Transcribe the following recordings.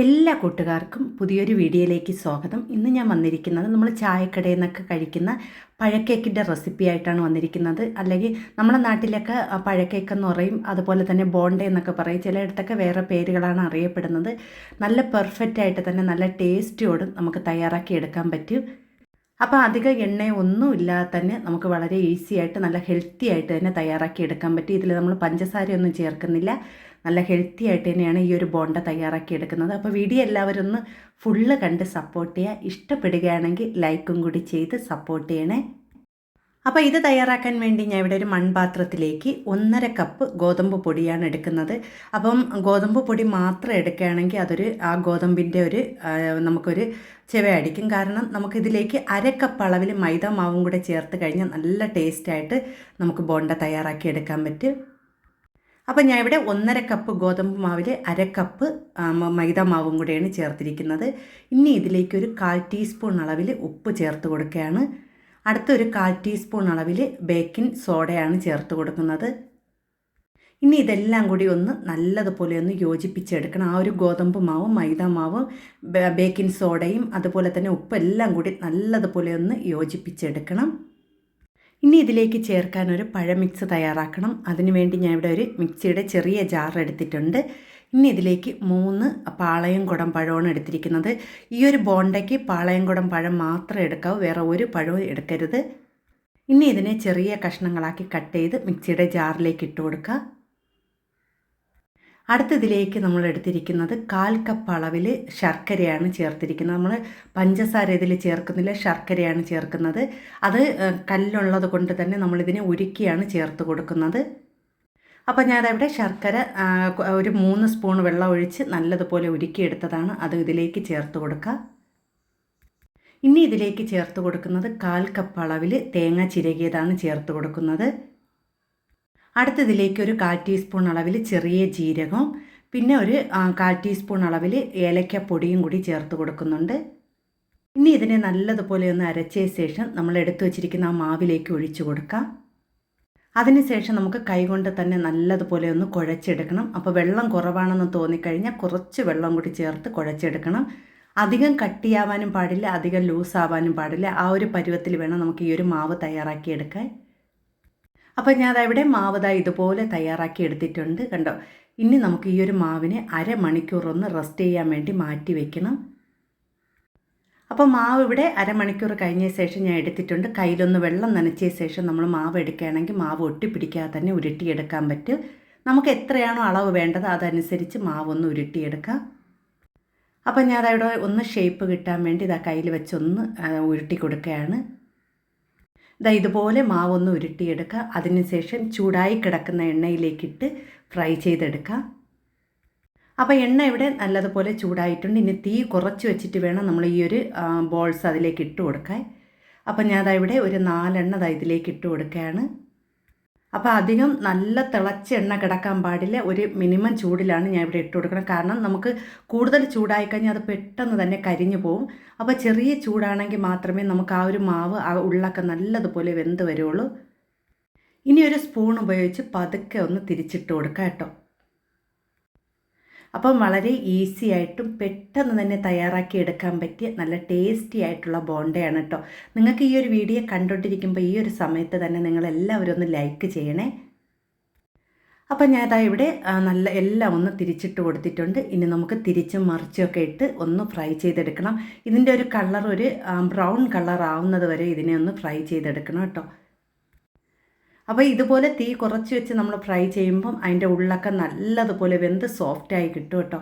എല്ലാ കൂട്ടുകാർക്കും പുതിയൊരു വീഡിയോയിലേക്ക് സ്വാഗതം. ഇന്ന് ഞാൻ വന്നിരിക്കുന്നത് നമ്മൾ ചായക്കടയിൽ നിന്നൊക്കെ കഴിക്കുന്ന പഴക്കേക്കിന്റെ റെസിപ്പി ആയിട്ടാണ് വന്നിരിക്കുന്നത്. അല്ലെങ്കിൽ നമ്മുടെ നാട്ടിലൊക്കെ പഴക്കേക്ക് എന്ന് പറയും അതുപോലെ തന്നെ ബോണ്ടേ എന്നൊക്കെ പറയും. ചിലയിടത്തൊക്കെ വേറെ പേരുകളാണ് അറിയപ്പെടുന്നത്. നല്ല പെർഫെക്റ്റ് ആയിട്ട് തന്നെ നല്ല ടേസ്റ്റിയോടും നമുക്ക് തയ്യാറാക്കി എടുക്കാൻ പറ്റും. അപ്പോൾ അധികം എണ്ണ ഒന്നും ഇല്ലാതെ തന്നെ നമുക്ക് വളരെ ഈസി ആയിട്ട് നല്ല ഹെൽത്തി ആയിട്ട് തന്നെ തയ്യാറാക്കി എടുക്കാൻ പറ്റും. ഇതിൽ നമ്മൾ പഞ്ചസാരയൊന്നും ചേർക്കുന്നില്ല. നല്ല ഹെൽത്തി ആയിട്ട് തന്നെയാണ് ഈ ഒരു ബോണ്ട തയ്യാറാക്കി എടുക്കുന്നത്. അപ്പോൾ വീഡിയോ എല്ലാവരും ഒന്ന് ഫുള്ള് കണ്ട് സപ്പോർട്ട് ചെയ്യുക ഇഷ്ടപ്പെടുകയാണെങ്കിൽ ലൈക്കും കൂടി ചെയ്ത് സപ്പോർട്ട് ചെയ്യണേ. അപ്പോൾ ഇത് തയ്യാറാക്കാൻ വേണ്ടി ഞാൻ ഇവിടെ ഒരു മൺപാത്രത്തിലേക്ക് ഒന്നര കപ്പ് ഗോതമ്പ് പൊടിയാണ് എടുക്കുന്നത്. അപ്പം ഗോതമ്പ് പൊടി മാത്രം എടുക്കുകയാണെങ്കിൽ അതൊരു ആ ഗോതമ്പിന്റെ ഒരു നമുക്കൊരു ചെവയടിക്കും കാരണം നമുക്കിതിലേക്ക് അര കപ്പ് അളവിൽ മൈദ മാവും കൂടെ ചേർത്ത് കഴിഞ്ഞാൽ നല്ല ടേസ്റ്റായിട്ട് നമുക്ക് ബോണ്ട തയ്യാറാക്കി എടുക്കാൻ പറ്റും. അപ്പം ഞാൻ ഇവിടെ ഒന്നര കപ്പ് ഗോതമ്പ് മാവിൽ അര കപ്പ് മൈദ മാവും കൂടെയാണ് ചേർത്തിരിക്കുന്നത്. ഇനി ഇതിലേക്ക് ഒരു കാൽ ടീസ്പൂൺ അളവിൽ ഉപ്പ് ചേർത്ത് കൊടുക്കുകയാണ്. അടുത്തൊരു കാൽ ടീസ്പൂൺ അളവിൽ ബേക്കിംഗ് സോഡയാണ് ചേർത്ത് കൊടുക്കുന്നത്. ഇനി ഇതെല്ലാം കൂടി ഒന്ന് നല്ലതുപോലെ ഒന്ന് യോജിപ്പിച്ചെടുക്കണം. ആ ഒരു ഗോതമ്പ് മാവും മൈദ മാവും ബേക്കിംഗ് സോഡയും അതുപോലെ തന്നെ ഉപ്പെല്ലാം കൂടി നല്ലതുപോലെ ഒന്ന് യോജിപ്പിച്ചെടുക്കണം. ഇനി ഇതിലേക്ക് ചേർക്കാൻ ഒരു പഴ മിക്സ് തയ്യാറാക്കണം. അതിനുവേണ്ടി ഞാൻ ഇവിടെ ഒരു മിക്സിയുടെ ചെറിയ ജാർ എടുത്തിട്ടുണ്ട്. ഇനി ഇതിലേക്ക് മൂന്ന് പാളയം കുടം പഴമാണ് എടുത്തിരിക്കുന്നത്. ഈ ഒരു ബോണ്ടയ്ക്ക് പാളയം കുടം പഴം മാത്രം എടുക്കാവൂ വേറെ ഒരു പഴവും എടുക്കരുത്. ഇനി ഇതിനെ ചെറിയ കഷ്ണങ്ങളാക്കി കട്ട് ചെയ്ത് മിക്സിയുടെ ജാറിലേക്ക് ഇട്ട് കൊടുക്കുക. അടുത്തതിലേക്ക് നമ്മൾ എടുത്തിരിക്കുന്നത് കാൽ കപ്പ് അളവിൽ ശർക്കരയാണ് ചേർത്തിരിക്കുന്നത്. നമ്മൾ പഞ്ചസാര ഇതിൽ ചേർക്കുന്നില്ല ശർക്കരയാണ് ചേർക്കുന്നത്. അത് കല്ലുള്ളത് കൊണ്ട് തന്നെ നമ്മളിതിനെ ഉരുക്കിയാണ് ചേർത്ത് കൊടുക്കുന്നത്. അപ്പോൾ ഞാനവിടെ ശർക്കര ഒരു മൂന്ന് സ്പൂൺ വെള്ളം ഒഴിച്ച് നല്ലതുപോലെ ഉരുക്കിയെടുത്തതാണ് അത് ഇതിലേക്ക് ചേർത്ത് കൊടുക്കുക. ഇനി ഇതിലേക്ക് ചേർത്ത് കൊടുക്കുന്നത് കാൽ കപ്പ് അളവിൽ തേങ്ങ ചിരകിയതാണ് ചേർത്ത് കൊടുക്കുന്നത്. അടുത്തതിലേക്ക് ഒരു കാൽ ടീസ്പൂൺ അളവിൽ ചെറിയ ജീരകവും പിന്നെ ഒരു കാൽ ടീസ്പൂൺ അളവിൽ ഏലക്കപ്പൊടിയും കൂടി ചേർത്ത് കൊടുക്കുന്നുണ്ട്. ഇനി ഇതിനെ നല്ലതുപോലെ ഒന്ന് അരച്ചതിന് ശേഷം നമ്മൾ എടുത്തു വച്ചിരിക്കുന്ന ആ മാവിലേക്ക് ഒഴിച്ചു കൊടുക്കാം. അതിനുശേഷം നമുക്ക് കൈകൊണ്ട് തന്നെ നല്ലതുപോലെ ഒന്ന് കുഴച്ചെടുക്കണം. അപ്പോൾ വെള്ളം കുറവാണെന്ന് തോന്നിക്കഴിഞ്ഞാൽ കുറച്ച് വെള്ളം കൂടി ചേർത്ത് കുഴച്ചെടുക്കണം. അധികം കട്ടിയാവാനും പാടില്ല അധികം ലൂസാവാനും പാടില്ല. ആ ഒരു പരുവത്തിൽ വേണം നമുക്ക് ഈ ഒരു മാവ് തയ്യാറാക്കിയെടുക്കാൻ. അപ്പോൾ ഞാൻ അവിടെ മാവ് ദാ ഇതുപോലെ തയ്യാറാക്കി എടുത്തിട്ടുണ്ട് കണ്ടോ? ഇനി നമുക്ക് ഈ ഒരു മാവിനെ അരമണിക്കൂറൊന്ന് റെസ്റ്റ് ചെയ്യാൻ വേണ്ടി മാറ്റി വെക്കണം. അപ്പോൾ മാവ് ഇവിടെ അരമണിക്കൂർ കഴിഞ്ഞ ശേഷം ഞാൻ എടുത്തിട്ടുണ്ട്. കയ്യിലൊന്ന് വെള്ളം നനച്ച ശേഷം നമ്മൾ മാവ് എടുക്കുകയാണെങ്കിൽ മാവ് ഒട്ടിപ്പിടിക്കാതെ തന്നെ ഉരുട്ടിയെടുക്കാൻ പറ്റും. നമുക്ക് എത്രയാണോ അളവ് വേണ്ടത് അതനുസരിച്ച് മാവ് ഒന്ന് ഉരുട്ടിയെടുക്കാം. അപ്പോൾ ഞാൻ അതവിടെ ഒന്ന് ഷേപ്പ് കിട്ടാൻ വേണ്ടി ഇതാ കയ്യിൽ വെച്ചൊന്ന് ഉരുട്ടി കൊടുക്കുകയാണ്. ഇതാ ഇതുപോലെ മാവൊന്ന് ഉരുട്ടിയെടുക്കുക. അതിനുശേഷം ചൂടായി കിടക്കുന്ന എണ്ണയിലേക്കിട്ട് ഫ്രൈ ചെയ്തെടുക്കുക. അപ്പോൾ എണ്ണ ഇവിടെ നല്ലതുപോലെ ചൂടായിട്ടുണ്ട്. ഇനി തീ കുറച്ച് വെച്ചിട്ട് വേണം നമ്മൾ ഈ ഒരു ബോൾസ് അതിലേക്ക് ഇട്ട് കൊടുക്കാൻ. അപ്പോൾ ഞാൻ ഇവിടെ ഒരു നാലെണ്ണ ഇതിലേക്ക് ഇട്ട് കൊടുക്കുകയാണ്. അപ്പോൾ അധികം നല്ല തിളച്ച എണ്ണ കിടക്കാൻ പാടില്ല. ഒരു മിനിമം ചൂടിലാണ് ഞാൻ ഇവിടെ ഇട്ട് കൊടുക്കുന്നത്. കാരണം നമുക്ക് കൂടുതൽ ചൂടായി കഴിഞ്ഞാൽ അത് പെട്ടെന്ന് തന്നെ കരിഞ്ഞു പോകും അപ്പോൾ ചെറിയ ചൂടാണെങ്കിൽ മാത്രമേ നമുക്ക് ആ ഒരു മാവ് ആ ഉള്ളൊക്കെ നല്ലതുപോലെ വെന്ത് വരുള്ളൂ. ഇനി ഒരു സ്പൂൺ ഉപയോഗിച്ച് പതുക്കെ ഒന്ന് തിരിച്ചിട്ട് കൊടുക്കാം കേട്ടോ. അപ്പം വളരെ ഈസി ആയിട്ടും പെട്ടെന്ന് തന്നെ തയ്യാറാക്കി എടുക്കാൻ പറ്റിയ നല്ല ടേസ്റ്റി ആയിട്ടുള്ള ബോണ്ടയാണ് കേട്ടോ നിങ്ങൾക്ക് ഈ ഒരു വീഡിയോ കണ്ടുകൊണ്ടിരിക്കുമ്പോൾ ഈ ഒരു സമയത്ത് തന്നെ നിങ്ങൾ എല്ലാവരും ഒന്ന് ലൈക്ക് ചെയ്യണേ. അപ്പം ഞാൻ അതാ ഇവിടെ നല്ല എല്ലാം ഒന്ന് തിരിച്ചിട്ട് കൊടുത്തിട്ടുണ്ട്. ഇനി നമുക്ക് തിരിച്ചും മറിച്ചുമൊക്കെ ഇട്ട് ഒന്ന് ഫ്രൈ ചെയ്തെടുക്കണം. ഇതിന്റെ ഒരു കളർ ഒരു ബ്രൗൺ കളർ ആവുന്നത് വരെ ഇതിനെ ഒന്ന് ഫ്രൈ ചെയ്തെടുക്കണം കേട്ടോ അപ്പോൾ ഇതുപോലെ തീ കുറച്ച് വെച്ച് നമ്മൾ ഫ്രൈ ചെയ്യുമ്പം അതിന്റെ ഉള്ളൊക്കെ നല്ലതുപോലെ വെന്ത് സോഫ്റ്റായി കിട്ടും കേട്ടോ.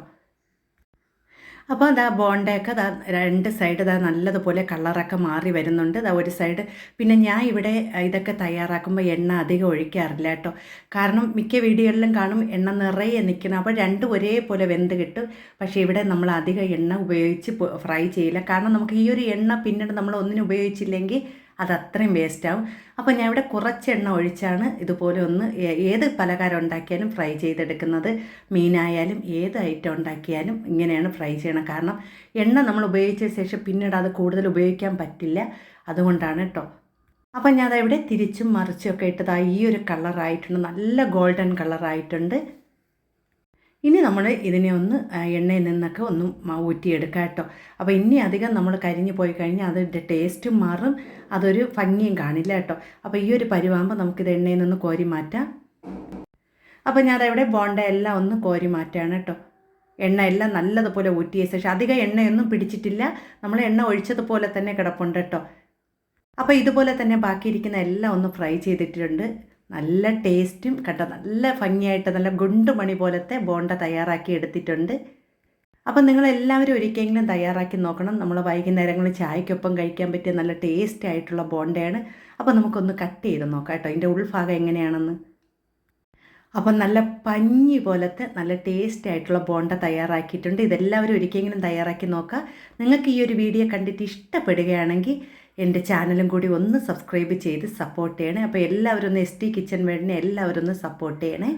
അപ്പോൾ അതാ ബോണ്ടയൊക്കെ അതാ രണ്ട് സൈഡ് അതാ നല്ലതുപോലെ കളറൊക്കെ മാറി വരുന്നുണ്ട്. അതാ ഒരു സൈഡ് പിന്നെ ഞാൻ ഇവിടെ ഇതൊക്കെ തയ്യാറാക്കുമ്പോൾ എണ്ണ അധികം ഒഴിക്കാറില്ല കേട്ടോ. കാരണം മിക്ക വീഡിയോകളിലും കാണും എണ്ണ നിറയെ നിൽക്കണം അപ്പോൾ രണ്ടും ഒരേപോലെ വെന്ത് കിട്ടും. പക്ഷേ ഇവിടെ നമ്മൾ അധികം എണ്ണ ഉപയോഗിച്ച് ഫ്രൈ ചെയ്യില്ല. കാരണം നമുക്ക് ഈ ഒരു എണ്ണ പിന്നീട് നമ്മൾ ഒന്നിനും ഉപയോഗിച്ചില്ലെങ്കിൽ അത് അത്രയും വേസ്റ്റ് ആവും അപ്പോൾ ഞാൻ ഇവിടെ കുറച്ച് എണ്ണ ഒഴിച്ചാണ് ഇതുപോലെ ഒന്ന് ഏത് പലഹാരം ഉണ്ടാക്കിയാലും ഫ്രൈ ചെയ്തെടുക്കുന്നത്. മീനായാലും ഏത് ഐറ്റം ഉണ്ടാക്കിയാലും ഇങ്ങനെയാണ് ഫ്രൈ ചെയ്യണം. കാരണം എണ്ണ നമ്മൾ ഉപയോഗിച്ച ശേഷം പിന്നീട് അത് കൂടുതൽ ഉപയോഗിക്കാൻ പറ്റില്ല. അതുകൊണ്ടാണ് കേട്ടോ അപ്പോൾ ഞാൻ അതവിടെ തിരിച്ചും മറിച്ചും ഒക്കെ ഇട്ടത് ഈ ഒരു കളറായിട്ടുണ്ട്. നല്ല ഗോൾഡൻ കളറായിട്ടുണ്ട്. ഇനി നമ്മൾ ഇതിനെ ഒന്ന് എണ്ണയിൽ നിന്നൊക്കെ ഒന്ന് ഊറ്റിയെടുക്കാം കേട്ടോ. അപ്പോൾ ഇനി അധികം നമ്മൾ കരിഞ്ഞു പോയി കഴിഞ്ഞാൽ അതിന്റെ ടേസ്റ്റും മാറും അതൊരു ഭംഗിയും കാണില്ല കേട്ടോ. അപ്പോൾ ഈ ഒരു പരുവാകുമ്പോൾ നമുക്കിത് എണ്ണയിൽ നിന്ന് കോരി മാറ്റാം. അപ്പോൾ അതവിടെ ബോണ്ട എല്ലാം ഒന്ന് കോരി മാറ്റുകയാണ് കേട്ടോ. എണ്ണ എല്ലാം നല്ലതുപോലെ ഊറ്റിയ ശേഷം അധികം എണ്ണയൊന്നും പിടിച്ചിട്ടില്ല. നമ്മൾ എണ്ണ ഒഴിച്ചതുപോലെ തന്നെ കിടപ്പുണ്ട് കേട്ടോ. അപ്പോൾ ഇതുപോലെ തന്നെ ബാക്കിയിരിക്കുന്ന എല്ലാം ഒന്ന് ഫ്രൈ ചെയ്തിട്ടുണ്ട്. നല്ല ടേസ്റ്റും കേട്ടോ നല്ല ഭംഗിയായിട്ട് നല്ല ഗുണ്ടുമണി പോലത്തെ ബോണ്ട തയ്യാറാക്കി എടുത്തിട്ടുണ്ട്. അപ്പം നിങ്ങളെല്ലാവരും ഒരിക്കലെങ്കിലും തയ്യാറാക്കി നോക്കണം. നമ്മൾ വൈകുന്നേരങ്ങളിൽ ചായക്കൊപ്പം കഴിക്കാൻ പറ്റിയ നല്ല ടേസ്റ്റ് ആയിട്ടുള്ള ബോണ്ടയാണ്. അപ്പോൾ നമുക്കൊന്ന് കട്ട് ചെയ്ത് നോക്കാം കേട്ടോ. അതിന്റെ ഉൾഭാഗം എങ്ങനെയാണെന്ന്. അപ്പം നല്ല പഞ്ഞി പോലത്തെ നല്ല ടേസ്റ്റ് ആയിട്ടുള്ള ബോണ്ട തയ്യാറാക്കിയിട്ടുണ്ട്. ഇതെല്ലാവരും ഒരിക്കലെങ്കിലും തയ്യാറാക്കി നോക്കുക. നിങ്ങൾക്ക് ഈ ഒരു വീഡിയോ കണ്ടിട്ട് ഇഷ്ടപ്പെടുകയാണെങ്കിൽ എന്റെ ചാനലും കൂടി ഒന്ന് സബ്സ്ക്രൈബ് ചെയ്ത് സപ്പോർട്ട് ചെയ്യണേ. അപ്പോൾ എല്ലാവരും ഒന്ന് എസ് ടി കിച്ചൺ വേണ്ടിനെ എല്ലാവരും ഒന്ന് സപ്പോർട്ട് ചെയ്യണേ.